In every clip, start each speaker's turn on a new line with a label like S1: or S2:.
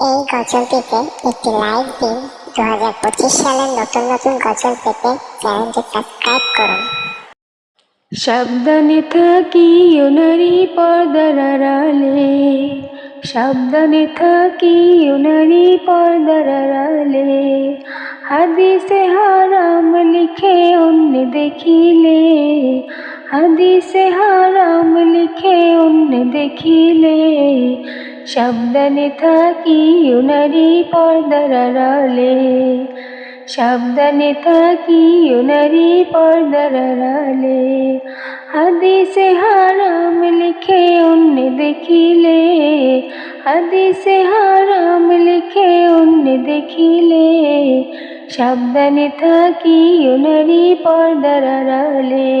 S1: এই গজলটিতে একটি লাইক দিন দু হাজার পঁচিশ সালের নতুন নতুন গজল পেতে চ্যানেলটি সাবস্ক্রাইব করুন।
S2: সাবধানে থাকি ওনারি পর্দার আড়ালে। সাবধানে থাকি ওনারি পর্দার আড়ালে। হাদিসে হারাম লিখে অন্য দেখিলে। হাদিসে হারাম লিখে অন্য দেখিলে। সাবধানে থাকি ওনারি পর্দার আড়ালে সাবধানে থাকি ওনারি পর্দার আড়ালে হাদিসে হারাম লিখে অন্য দেখিলে। হাদিসে হারাম লিখে অন্য দেখিলে। সাবধানে থাকি ওনারি পর্দার আড়ালে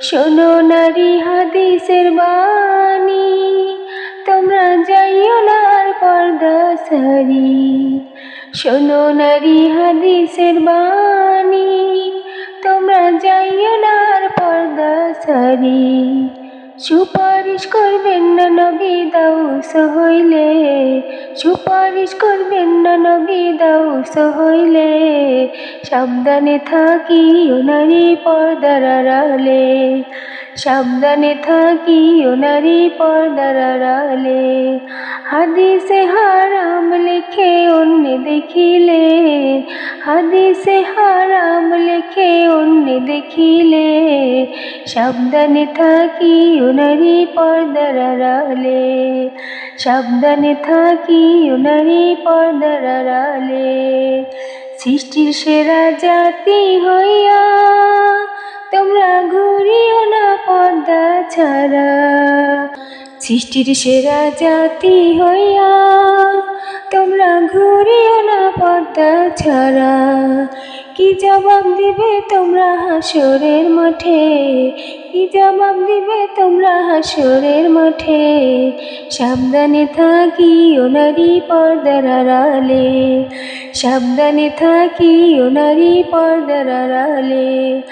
S2: শোনো নারী হাদিসের বাণী। সারি। শোনো নারী হাদিসের বাণী, তোমরা যাইও না আর পর্দা সারি। সুপারিশ করবেন না নবী দাউস হইলে, সুপারিশ করবেন না নবী দাউস হইলে। সাবধানে থাকি ওনারি পর্দার আড়ালে, সাবধানে থাকি ওনারি পর্দার আড়ালে। হাদিসে হারাম লিখে অন্য দেখিলে। হাদিসে হারাম লিখে অন্য দেখিলে। সাবধানে থাকি ওনারি পর্দার আড়ালে। সাবধানে থাকি ওনারি পর্দার আড়ালে। সৃষ্টির সেরা জাতি হইয়া তোমরা ঘুরিও না পর্দা ছাড়া। সৃষ্টির সেরা জাতি হইয়া তোমরা ঘুরিও না পর্দা ছাড়া। কি জবাব দিবে তোমরা হাসরের মাঠে? কি জবাব দিবে তোমরা হাসরের মাঠে? সাবধানে থাকি ওনারি পর্দার আড়ালে। সাবধানে থাকি ওনারি পর্দার আড়ালে।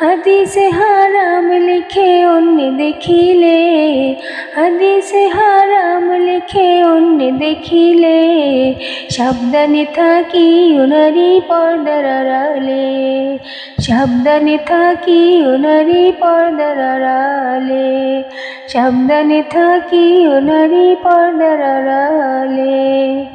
S2: হাদিসে হারাম লিখে অন্য দেখিলে, হাদিসে হারাম লিখে অন্য দেখিলে, সাবধানে থাকি ওনারি পর্দার আড়ালে, সাবধানে থাকি ওনারি পর্দার আড়ালে, সাবধানে থাকি ওনারি পর্দার আড়ালে।